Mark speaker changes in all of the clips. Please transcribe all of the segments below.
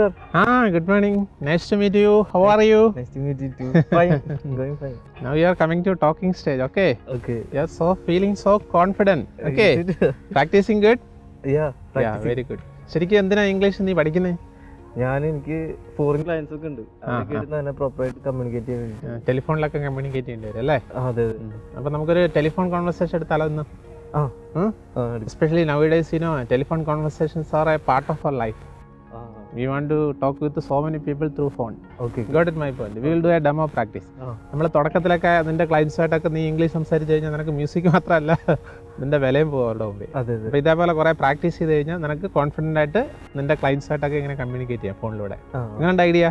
Speaker 1: Ah, good morning. Nice to meet you. How are you?
Speaker 2: Nice to meet you too. Fine. Going fine.
Speaker 1: Now you are coming to talking stage. Okay.
Speaker 2: Okay.
Speaker 1: You are so feeling so confident. Okay. Practicing good?
Speaker 2: yeah.
Speaker 1: Yeah, very good. ശരിക്കും എന്തിനാ English നീ പഠിക്കുന്നത്
Speaker 2: ഞാൻ എനിക്ക് foreign clients ഒക്കെ ഉണ്ട്
Speaker 1: അതൊക്കെ.
Speaker 2: ആയിട്ട് തന്നെ പ്രോപ്പർ ആയിട്ട് കമ്മ്യൂണിക്കേറ്റ് ചെയ്യാൻ വേണ്ടി
Speaker 1: ടെലിഫോണിലൊക്കെ കമ്മ്യൂണിക്കേറ്റ് ചെയ്യേണ്ടി വരും അല്ലേ
Speaker 2: അതെ
Speaker 1: അപ്പൊ നമുക്കൊരു ടെലിഫോൺ കോൺവെർസേഷൻ എടുത്താലോ ഇന്ന്. Especially now days you know telephone conversations are a part of our life we want to talk with so many people through phone
Speaker 2: okay
Speaker 1: got it my point will do a demo practice നമ്മൾ തുടക്കത്തിലൊക്കെ നിന്റെ ക്ലയൻസുമായിട്ടൊക്കെ നീ English സംസാരിച്ച് കഴിഞ്ഞാൽ നിനക്ക് music മാത്രമല്ല നിന്റെ വിലയും പോകും അവരുടെ മുമ്പിൽ. അപ്പോൾ ഇതേപോലെ കുറേ പ്രാക്ടീസ് ചെയ്ത് കഴിഞ്ഞാൽ നിനക്ക് കോൺഫിഡന്റ് ആയിട്ട് നിന്റെ ക്ലയൻസുമായിട്ടൊക്കെ ഇങ്ങനെ കമ്മ്യൂണിക്കേറ്റ് ചെയ്യാം ഫോണിലൂടെ. എങ്ങനെയുണ്ട് ഐഡിയ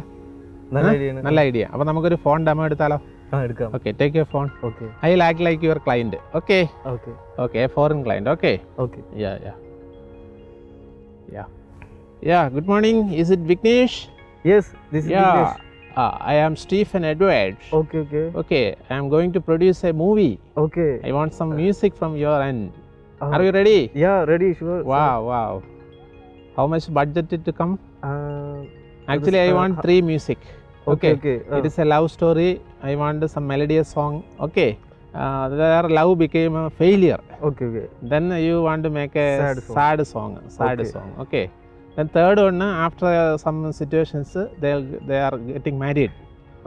Speaker 2: നല്ല ഐഡിയ
Speaker 1: അപ്പോൾ നമുക്കൊരു ഫോൺ ഡെമോ എടുത്താലോ?
Speaker 2: ആ എടുക്കാം.
Speaker 1: Okay take your phone
Speaker 2: okay
Speaker 1: I lack like your client okay
Speaker 2: okay
Speaker 1: okay foreign client okay
Speaker 2: okay
Speaker 1: yeah yeah yeah Yeah, good morning. Is it Vignesh?
Speaker 2: Yes, this
Speaker 1: is yeah. Uh, I am
Speaker 2: Stephen Edwards.
Speaker 1: Okay, okay. Okay, I am going to produce a movie.
Speaker 2: Okay.
Speaker 1: I want some music from your end. Uh, Are you ready?
Speaker 2: Yeah, ready, sure.
Speaker 1: Wow, sir. wow. How much budget did to come?
Speaker 2: Uh,
Speaker 1: Actually, I want
Speaker 2: uh,
Speaker 1: three music.
Speaker 2: Okay,
Speaker 1: okay.
Speaker 2: okay.
Speaker 1: Uh, it is a love story. I want some melodious song. Okay. Uh, their love became a failure.
Speaker 2: Okay, okay.
Speaker 1: Then you want to make a
Speaker 2: sad song.
Speaker 1: Sad song. Sad
Speaker 2: okay.
Speaker 1: song. Okay. And third one, after some situations, they they are getting married.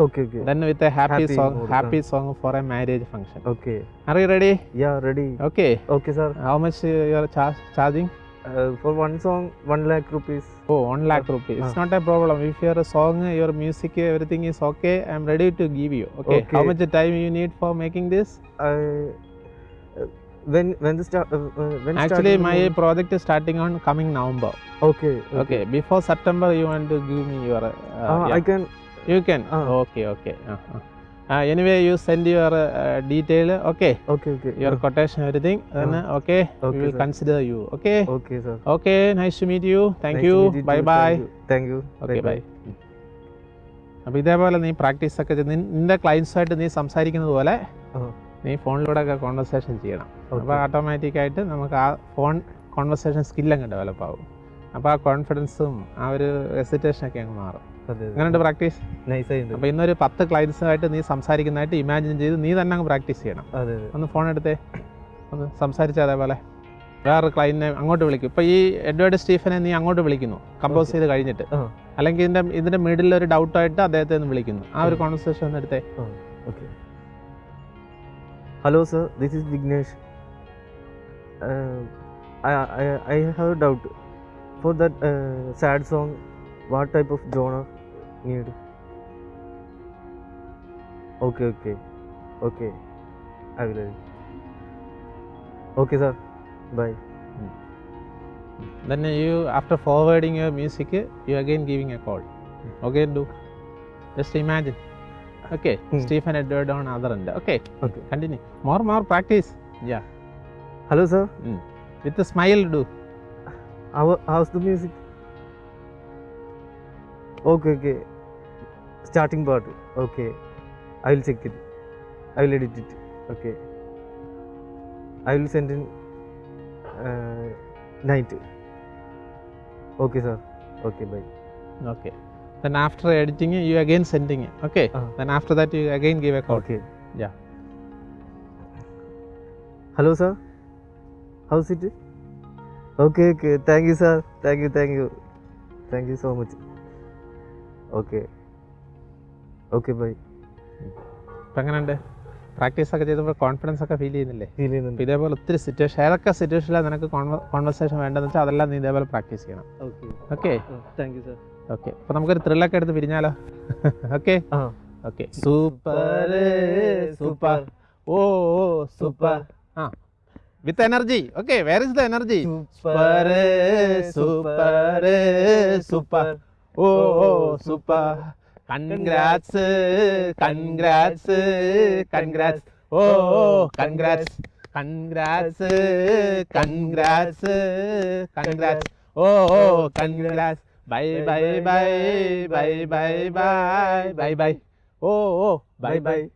Speaker 2: Okay, okay.
Speaker 1: Then with a happy,
Speaker 2: Happy
Speaker 1: song, happy song for a marriage function.
Speaker 2: Okay.
Speaker 1: Are you ready?
Speaker 2: Yeah, ready.
Speaker 1: Okay.
Speaker 2: Okay, sir.
Speaker 1: How much you are charging?
Speaker 2: Uh, for one song, one lakh rupees.
Speaker 1: Oh, one lakh rupees. It's not a problem. If your song, your music, everything is okay, I'm ready to give you. Okay. How much time you need for making this?
Speaker 2: I when when the start uh, uh, when
Speaker 1: Actually,
Speaker 2: starting
Speaker 1: my
Speaker 2: the-
Speaker 1: project is starting on coming November.
Speaker 2: okay
Speaker 1: Okay. okay, Before September, you want to give me your. Uh,
Speaker 2: uh,
Speaker 1: yeah.
Speaker 2: I can
Speaker 1: You can.
Speaker 2: uh.
Speaker 1: Okay. Okay. Uh, uh. Uh, anyway, you send your uh, detail. Okay.
Speaker 2: okay okay
Speaker 1: Your
Speaker 2: uh.
Speaker 1: quotation, everything. uh. Then uh, okay, we will
Speaker 2: sir.
Speaker 1: consider you. Okay.
Speaker 2: okay sir
Speaker 1: Okay. Nice to meet you. Thank
Speaker 2: Nice
Speaker 1: you.
Speaker 2: meet you
Speaker 1: Bye
Speaker 2: too.
Speaker 1: bye.
Speaker 2: Thank you. okay bye,
Speaker 1: bye. bye. അപ്പോൾ ഇതേപോലെ നീ practice ഒക്കെ നിന്റെ ക്ലയൻസുമായിട്ട് നീ സംസാരിക്കുന്നത് പോലെ. നീ ഫോണിലൂടെ ഒക്കെ കോൺവെർസേഷൻ ചെയ്യണം അപ്പോൾ ഓട്ടോമാറ്റിക്കായിട്ട് നമുക്ക് ആ ഫോൺ കോൺവെർസേഷൻ സ്കില്ലങ്ങ് ഡെവലപ്പ് ആവും. അപ്പോൾ ആ കോൺഫിഡൻസും ആ ഒരു റെസിറ്റേഷനൊക്കെ അങ്ങ് മാറും. അങ്ങനെയുണ്ട് പ്രാക്ടീസ് അപ്പോൾ ഇന്നൊരു പത്ത് ക്ലയൻസുമായിട്ട് നീ സംസാരിക്കുന്നതായിട്ട് ഇമാജിൻ ചെയ്ത് നീ തന്നെ അങ്ങ് പ്രാക്ടീസ് ചെയ്യണം. ഒന്ന് ഫോൺ എടുത്തേ. ഒന്ന് സംസാരിച്ച അതേപോലെ. വേറൊരു ക്ലയന്റിനെ അങ്ങോട്ട് വിളിക്കും. ഇപ്പോൾ ഈ എഡ്വേർഡ് സ്റ്റീഫനെ നീ അങ്ങോട്ട് വിളിക്കുന്നു. കമ്പോസ്. ചെയ്ത് കഴിഞ്ഞിട്ട്. അല്ലെങ്കിൽ ഇതിന്റെ ഇതിന്റെ മിഡിൽ ഒരു ഡൗട്ടായിട്ട് അദ്ദേഹത്തെ ഒന്ന് വിളിക്കുന്നു. ആ ഒരു കോൺവെർസേഷൻ ഒന്ന് എടുത്തേ.
Speaker 2: okay. Hello sir. This is Vignesh uh, I, I I have a doubt for that uh, sad song what type of genre need. Okay okay. Okay. I will okay sir. Bye.
Speaker 1: Then you after forwarding your music you again giving a call. Okay do. Just imagine okay
Speaker 2: Hmm.
Speaker 1: stephen edward on other end okay
Speaker 2: okay
Speaker 1: continue more more practice yeah
Speaker 2: hello sir
Speaker 1: with a smile do
Speaker 2: How, how's the music? Okay, okay. Starting part. Okay. I will check it. I will edit it. Okay. I will send in uh, night. Okay, sir. Okay, bye.
Speaker 1: okay then after editing you again sending it okay
Speaker 2: Uh.
Speaker 1: then after that you again give a call
Speaker 2: Okay.
Speaker 1: Yeah.
Speaker 2: Hello, sir. How's it? Okay, okay. Thank you, sir. Thank you, thank you. Thank you so much. Okay. Okay, bye.
Speaker 1: ഇപ്പം എങ്ങനെയുണ്ട് practice ഒക്കെ ചെയ്തപ്പോൾ confidence ഒക്കെ feel ചെയ്യുന്നില്ലേ
Speaker 2: feel ചെയ്യുന്നുണ്ട്
Speaker 1: ഇതേപോലെ ഒത്തിരി situation ഏതൊക്കെ സിറ്റുവേഷനിലാണ് നിനക്ക് കോൺവെർസേഷൻ വേണ്ടതെന്ന് വെച്ചാൽ അതെല്ലാം നീ ഇതേപോലെ പ്രാക്ടീസ് ചെയ്യണം
Speaker 2: Okay.
Speaker 1: Okay
Speaker 2: thank you sir
Speaker 1: okay അപ്പോൾ നമുക്കൊരു ത്രില്ലൊക്കെ എടുത്ത് പിരിഞ്ഞാലോ? Okay okay super super oh super ആ. With energy okay where is the energy super super super oh super congrats congrats congrats oh congrats congrats congrats congrats oh congrats bay bay bay bay bay bay bay bay ô ô bay bay.